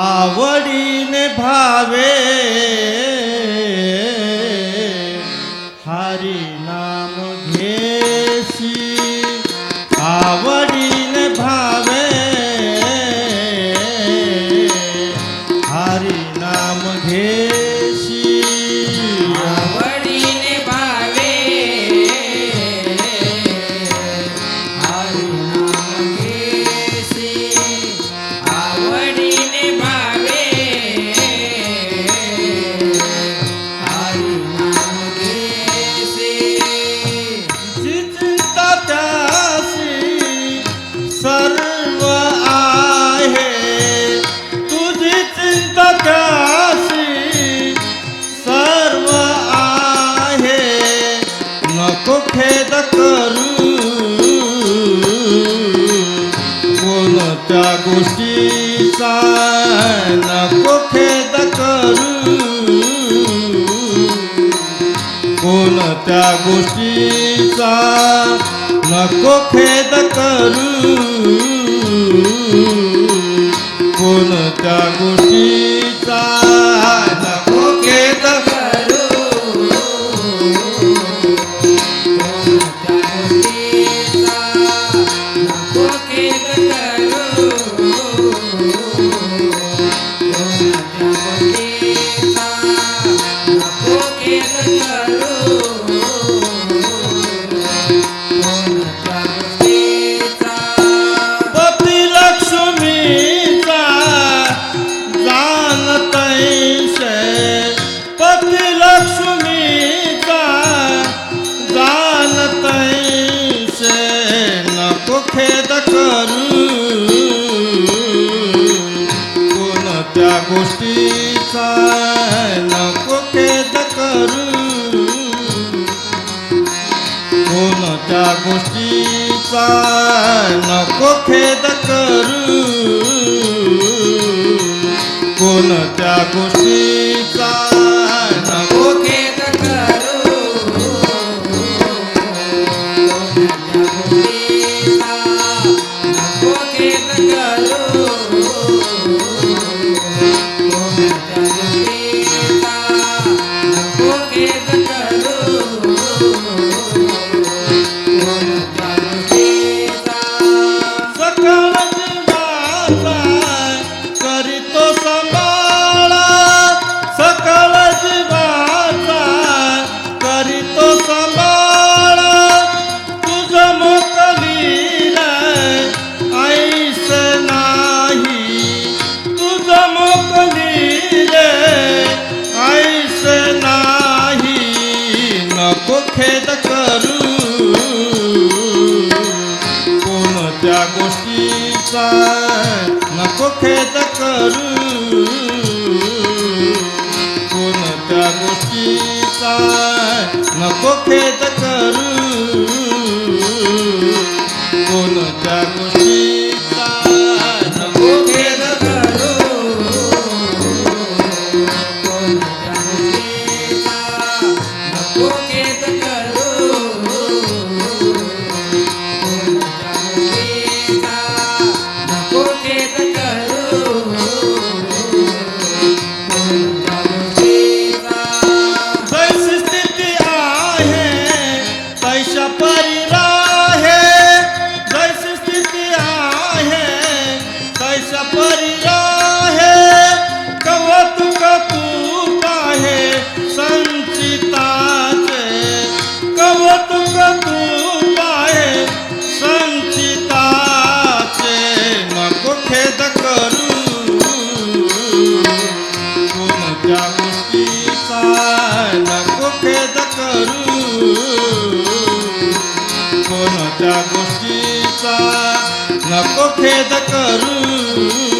આવડીને ભાવે. હરિ નામ ઘેસી આવ गोष्टीचा नको खेद करू. कोणत्या गोष्टीचा नको खेद करू. कोणत्या गोष्टीचा गोष्टीचा नको खेद करू. कोणत्या गोष्टीचा नको खेद करू. कोणत्या गोष्टी Guru na coqueta caruna.